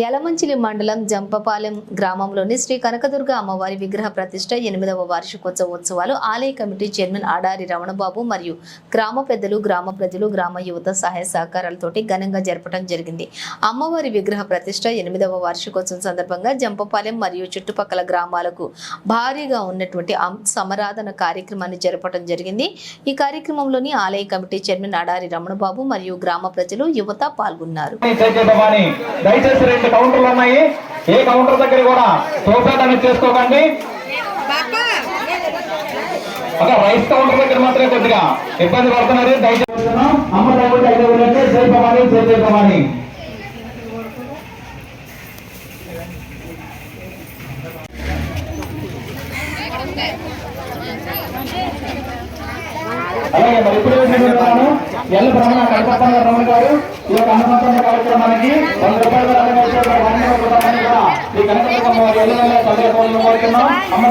యలమంచిలి మండలం జంపపాలెం గ్రామంలోని శ్రీ కనకదుర్గ అమ్మవారి విగ్రహ ప్రతిష్ట ఎనిమిదవ వార్షికోత్సవ ఉత్సవాలు ఆలయ కమిటీ చైర్మన్ ఆడారి రమణబాబు మరియు గ్రామ పెద్దలు గ్రామ ప్రజలు గ్రామ యువత సహాయ సహకారాలతోటి ఘనంగా జరపడం జరిగింది. అమ్మవారి విగ్రహ ప్రతిష్ట ఎనిమిదవ వార్షికోత్సవం సందర్భంగా జంపపాలెం మరియు చుట్టుపక్కల గ్రామాలకు భారీగా ఉన్నటువంటి సమరాధన కార్యక్రమాన్ని జరపడం జరిగింది. ఈ కార్యక్రమంలోని ఆలయ కమిటీ చైర్మన్ ఆడారి రమణబాబు మరియు గ్రామ ప్రజలు యువత పాల్గొన్నారు. దయచేసి రెండు కౌంటర్లు ఉన్నాయి. ఏ కౌంటర్ దగ్గర కూడా తోసాట అనేది చేసుకోకండి. ఒక రైస్ కౌంటర్ దగ్గర మాత్రమే కొద్దిగా ఇబ్బంది పడుతున్నారు. దయచేసి అమ్మ తగ్గుంటే ఐదు అలాగే మరి ఇప్పుడు ఏంటంటే ఎల్ల బ్రహ్మణ కల్పన రమణ గారు ఈ యొక్క అన్నసంతరణ కార్యక్రమానికి వంద రూపాయలు ఈ కనకదుర్గమ్మ వారి కోరుతున్నాం. అమ్మ